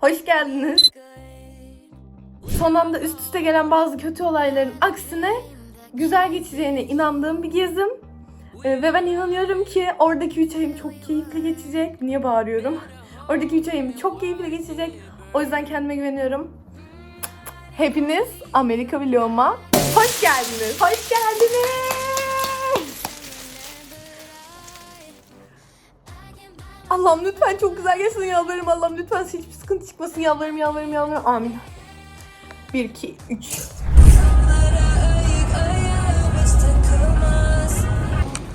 Hoş geldiniz. Son anda üst üste gelen bazı kötü olayların aksine güzel geçeceğine inandığım bir gezim. Ee, ve ben inanıyorum ki oradaki 3 ayım çok keyifli geçecek. Niye bağırıyorum? Oradaki 3 ayım çok keyifli geçecek. O yüzden kendime güveniyorum. Hepiniz Amerika vloguma hoş geldiniz. Hoş geldiniz. Allah'ım lütfen çok güzel geçsin yalvarırım. Allah'ım lütfen hiçbir sıkıntı çıkmasın yalvarırım yalvarırım yalvarırım. Amin. 1, 2, 3.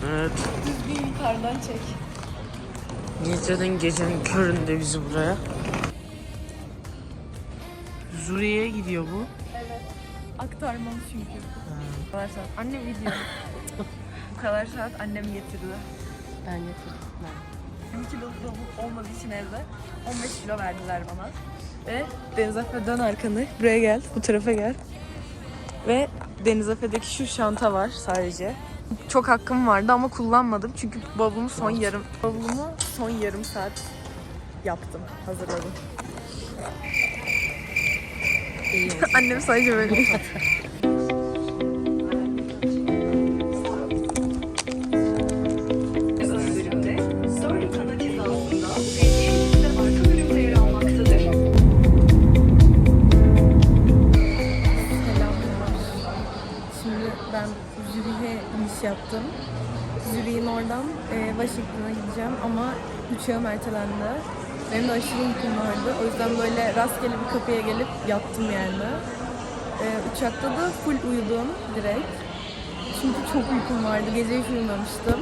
Evet. Düzgün yukarıdan çek. Geceden gecenin köründe bizi buraya. Zuriye'ye gidiyor bu. Evet. Aktarmam çünkü. Bu kadar saat. Annem video. Bu kadar saat annem getirdi. Ben getirdim. 1 kilo tavuk olmadığı için evde 15 kilo verdiler bana. Ve Deniz Efe dön arkanı. Buraya gel. Bu tarafa gel. Ve Deniz Efe'deki şu şanta var sadece. Çok hakkım vardı ama kullanmadım. Çünkü bavulumu son yarım bavulumu son yarım saat yaptım. Hazırladım. Annem sadece böyle. E, Washington'a gideceğim ama uçağım ertelendi. Benim de aşırı uykum vardı. O yüzden böyle rastgele bir kapıya gelip yattım yani. E, uçakta da full uyudum direkt. Çünkü çok uykum vardı. Gece hiç uyumamıştım.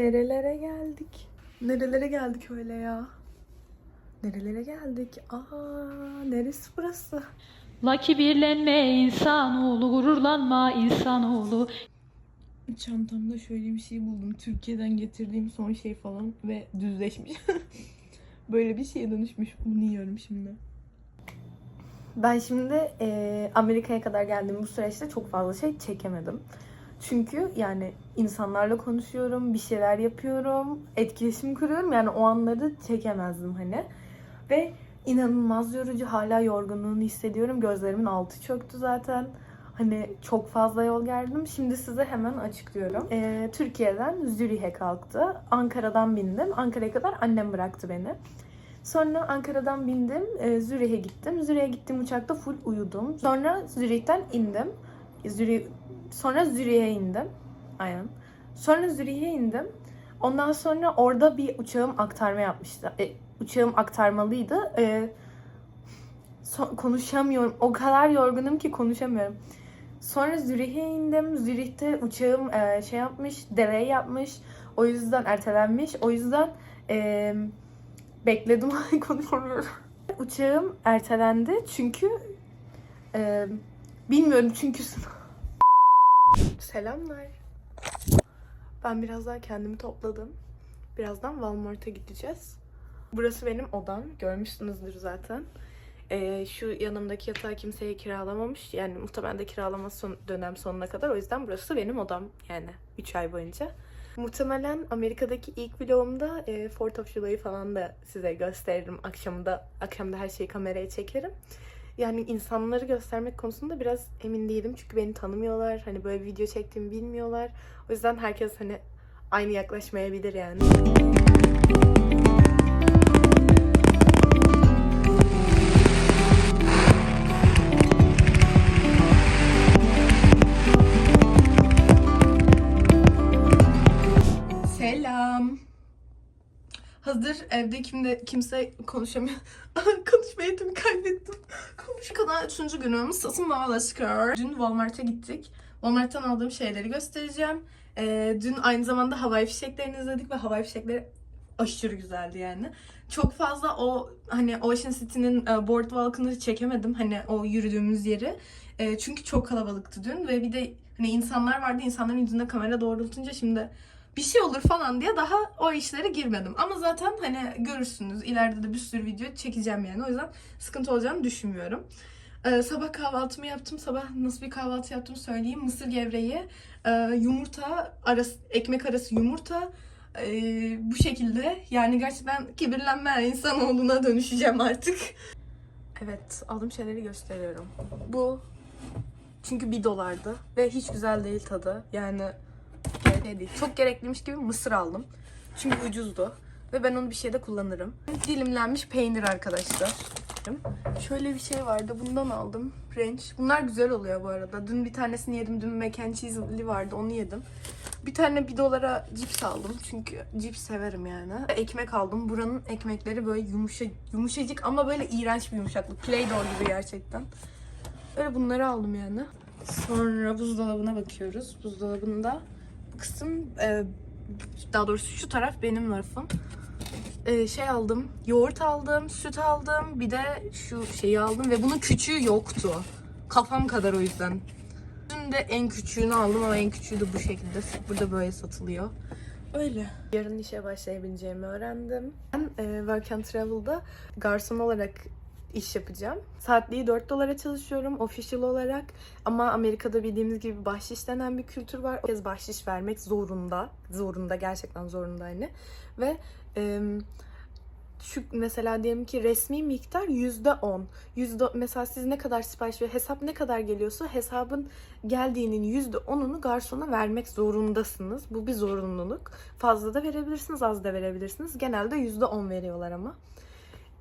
Nerelere geldik? Nerelere geldik öyle ya? Nerelere geldik? Aa neresi burası? La kibirlenme insanoğlu, gururlanma insanoğlu. Çantamda şöyle bir şey buldum. Türkiye'den getirdiğim son şey falan ve düzleşmiş. Böyle bir şeye dönüşmüş. Bunu yiyorum şimdi. Ben şimdi eee, Amerika'ya kadar geldim. Bu süreçte çok fazla şey çekemedim. Çünkü yani insanlarla konuşuyorum, bir şeyler yapıyorum, etkileşim kuruyorum. Yani o anları çekemezdim hani. Ve inanılmaz yorucu. Hala yorgunluğunu hissediyorum. Gözlerimin altı çöktü zaten. Hani çok fazla yol geldim. Şimdi size hemen açıklıyorum. Ee, Türkiye'den Zürih'e kalktı. Ankara'dan bindim. Ankara'ya kadar annem bıraktı beni. Sonra Ankara'dan bindim. e, Zürih'e gittim. Zürih'e gittiğim uçakta full uyudum. Sonra Zürih'ten indim. Zürih, sonra Zürih'e indim. Aynen. Sonra Zürih'e indim. Ondan sonra orada bir uçağım aktarma yapmıştı. E, uçağım aktarmalıydı. E, so- konuşamıyorum. O kadar yorgunum ki konuşamıyorum. Sonra Zürih'e indim. Zürih'te uçağım e, şey yapmış, delay yapmış. O yüzden ertelenmiş. O yüzden e, bekledim. Uçağım ertelendi çünkü e, bilmiyorum çünkü Selamlar. Ben biraz daha kendimi topladım. Birazdan Walmart'a gideceğiz. Burası benim odam. Görmüşsünüzdür zaten. Ee, şu yanımdaki yatağı kimseye kiralamamış. Yani muhtemelen de kiralama son, dönem sonuna kadar. O yüzden burası benim odam. Yani 3 ay boyunca. Muhtemelen Amerika'daki ilk vlogumda e, 4th of July'ı falan da size gösteririm. Akşamda, akşamda her şeyi kameraya çekerim. Yani insanları göstermek konusunda biraz emin değilim. Çünkü beni tanımıyorlar. Hani böyle bir video çektiğimi bilmiyorlar. O yüzden herkes hani aynı yaklaşmayabilir yani. Hazır evde kimde kimse konuşamıyor. Konuşma yetimi kaybettim. Konuş kadar üçüncü günüm. Satın Bağlaşkar. Dün Walmart'a gittik. Walmart'tan aldığım şeyleri göstereceğim. Ee, dün aynı zamanda havai fişeklerini izledik ve havai fişekleri aşırı güzeldi yani. Çok fazla o hani Ocean City'nin e, boardwalk'ını çekemedim. Hani o yürüdüğümüz yeri. E, çünkü çok kalabalıktı dün ve bir de hani insanlar vardı. İnsanların yüzünde kamera doğrultunca şimdi bir şey olur falan diye daha o işlere girmedim. Ama zaten hani görürsünüz ileride de bir sürü video çekeceğim yani. O yüzden sıkıntı olacağını düşünmüyorum. Ee, sabah kahvaltımı yaptım. Sabah nasıl bir kahvaltı yaptım söyleyeyim. Mısır gevreği, e, yumurta, arası, ekmek arası yumurta. e, bu şekilde. Yani gerçekten kibirlenmeyen insanoğluna dönüşeceğim artık. Evet, aldığım şeyleri gösteriyorum. Bu çünkü bir dolardı ve hiç güzel değil tadı. Yani şey değil. Çok gerekliymiş gibi mısır aldım. Çünkü ucuzdu. Ve ben onu bir şeyde kullanırım. Dilimlenmiş peynir arkadaşlar. Şöyle bir şey vardı. Bundan aldım. Ranch. Bunlar güzel oluyor bu arada. Dün bir tanesini yedim. Dün mac and cheese'li vardı. Onu yedim. Bir tane bir dolara cips aldım. Çünkü cips severim yani. Ekmek aldım. Buranın ekmekleri böyle yumuşa, yumuşacık ama böyle iğrenç bir yumuşaklık. Play-Doh gibi gerçekten. Öyle bunları aldım yani. Sonra buzdolabına bakıyoruz. Buzdolabında bu kısım e, daha doğrusu şu taraf benim rafım. E, şey aldım, yoğurt aldım, süt aldım, bir de şu şeyi aldım ve bunun küçüğü yoktu. Kafam kadar o yüzden. Dün de en küçüğünü aldım ama en küçüğü de bu şekilde. Burada böyle satılıyor. Öyle. Yarın işe başlayabileceğimi öğrendim. Ben e, Work and Travel'da garson olarak iş yapacağım. Saatliği 4 dolara çalışıyorum official olarak. Ama Amerika'da bildiğimiz gibi bahşiş denen bir kültür var. O kez bahşiş vermek zorunda. Zorunda gerçekten zorunda hani. Ve e, şu mesela diyelim ki resmi miktar yüzde on. Yüzde mesela siz ne kadar sipariş ve hesap ne kadar geliyorsa hesabın geldiğinin yüzde onunu garsona vermek zorundasınız. Bu bir zorunluluk. Fazla da verebilirsiniz, az da verebilirsiniz. Genelde yüzde on veriyorlar ama.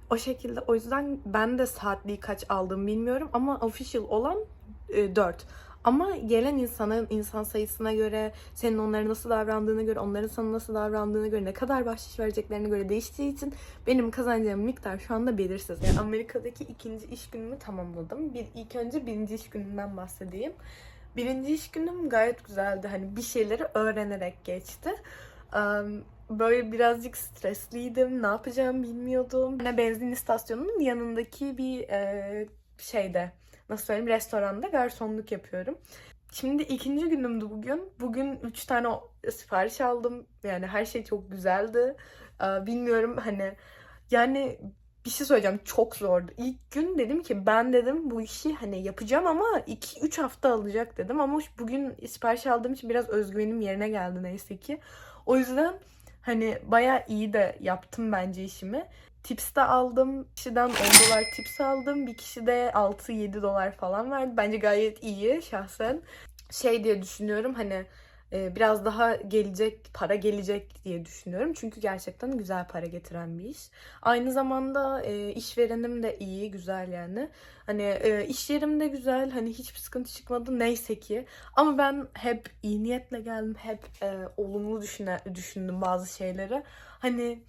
O şekilde o yüzden ben de saatliği kaç aldığımı bilmiyorum ama official olan e, 4. Ama gelen insanın insan sayısına göre, senin onlara nasıl davrandığına göre, onların sana nasıl davrandığına göre, ne kadar bahşiş vereceklerine göre değiştiği için benim kazanacağım miktar şu anda belirsiz. Yani Amerika'daki ikinci iş günümü tamamladım. Bir, ilk önce birinci iş gününden bahsedeyim. Birinci iş günüm gayet güzeldi. Hani bir şeyleri öğrenerek geçti. Böyle birazcık stresliydim. Ne yapacağımı bilmiyordum. Yine benzin istasyonunun yanındaki bir e, şeyde nasıl söyleyeyim restoranda garsonluk yapıyorum. Şimdi ikinci günümdü bugün. Bugün üç tane sipariş aldım. Yani her şey çok güzeldi. Bilmiyorum hani yani bir şey söyleyeceğim çok zordu. İlk gün dedim ki ben dedim bu işi hani yapacağım ama 2-3 hafta alacak dedim. Ama bugün sipariş aldığım için biraz özgüvenim yerine geldi neyse ki. O yüzden hani bayağı iyi de yaptım bence işimi. Tips de aldım. Kişiden 10 dolar tips aldım. Bir kişi de 6-7 dolar falan verdi. Bence gayet iyi şahsen. Şey diye düşünüyorum hani biraz daha gelecek, para gelecek diye düşünüyorum. Çünkü gerçekten güzel para getiren bir iş. Aynı zamanda e, işverenim de iyi, güzel yani. Hani e, iş yerim de güzel. Hani hiçbir sıkıntı çıkmadı neyse ki. Ama ben hep iyi niyetle geldim. Hep e, olumlu düşündüm bazı şeyleri. Hani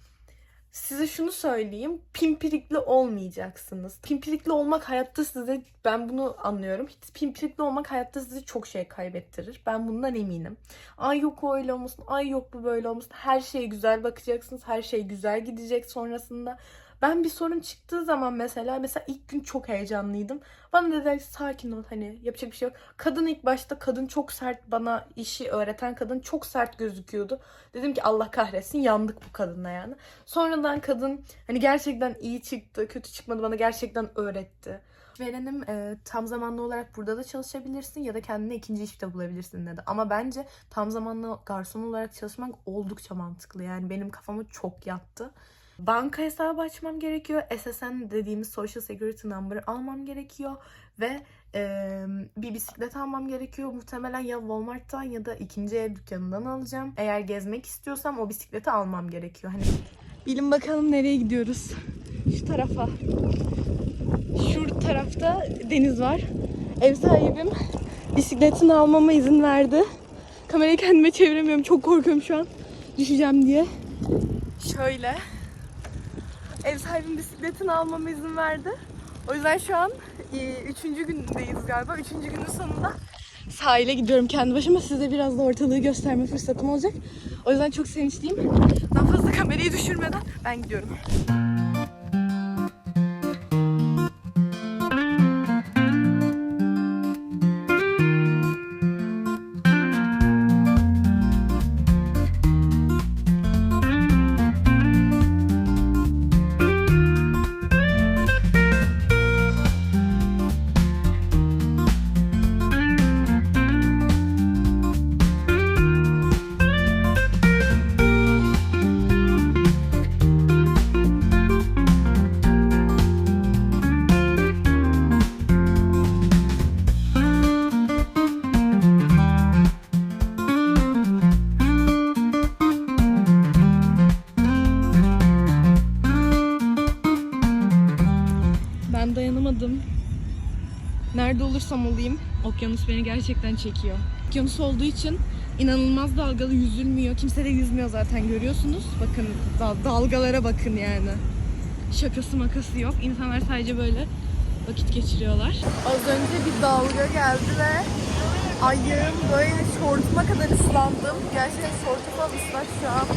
size şunu söyleyeyim. Pimpirikli olmayacaksınız. Pimpirikli olmak hayatta size ben bunu anlıyorum. Pimpirikli olmak hayatta size çok şey kaybettirir. Ben bundan eminim. Ay yok o öyle olmasın. Ay yok bu böyle olmasın. Her şeye güzel bakacaksınız. Her şey güzel gidecek sonrasında. Ben bir sorun çıktığı zaman mesela mesela ilk gün çok heyecanlıydım. Bana dediler ki sakin ol hani yapacak bir şey yok. Kadın ilk başta kadın çok sert bana işi öğreten kadın çok sert gözüküyordu. Dedim ki Allah kahretsin yandık bu kadınla yani. Sonradan kadın hani gerçekten iyi çıktı, kötü çıkmadı bana gerçekten öğretti. Verenim e, tam zamanlı olarak burada da çalışabilirsin ya da kendine ikinci iş de bulabilirsin dedi. Ama bence tam zamanlı garson olarak çalışmak oldukça mantıklı. Yani benim kafama çok yattı. Banka hesabı açmam gerekiyor. SSN dediğimiz Social Security Number'ı almam gerekiyor. Ve eee, bir bisiklet almam gerekiyor. Muhtemelen ya Walmart'tan ya da ikinci el dükkanından alacağım. Eğer gezmek istiyorsam o bisikleti almam gerekiyor. Hani Bilin bakalım nereye gidiyoruz. Şu tarafa. Şu tarafta deniz var. Ev sahibim bisikletini almama izin verdi. Kamerayı kendime çeviremiyorum. Çok korkuyorum şu an. Düşeceğim diye. Şöyle. Ev sahibim bisikletini almama izin verdi. O yüzden şu an e, üçüncü gündeyiz galiba. Üçüncü günün sonunda sahile gidiyorum kendi başıma. Size biraz da ortalığı gösterme fırsatım olacak. O yüzden çok sevinçliyim. Daha fazla kamerayı düşürmeden ben gidiyorum. Olayım okyanus beni gerçekten çekiyor. Okyanus olduğu için inanılmaz dalgalı yüzülmüyor. Kimse de yüzmüyor zaten görüyorsunuz. Bakın dal- dalgalara bakın yani. Şakası makası yok. İnsanlar sadece böyle vakit geçiriyorlar. Az önce bir dalga geldi ve ayağım böyle şortuma kadar ıslandım. Gerçekten şortum falan ıslak şu an.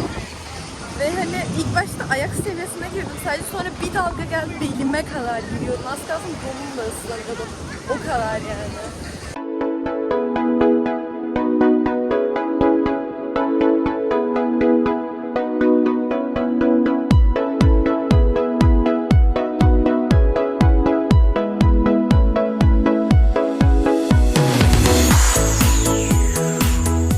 Ve hani ilk başta ayak seviyesine girdim sadece sonra bir dalga geldi belime kadar giriyordu. Az kalsın donum da ıslanıyordum. O kadar yani.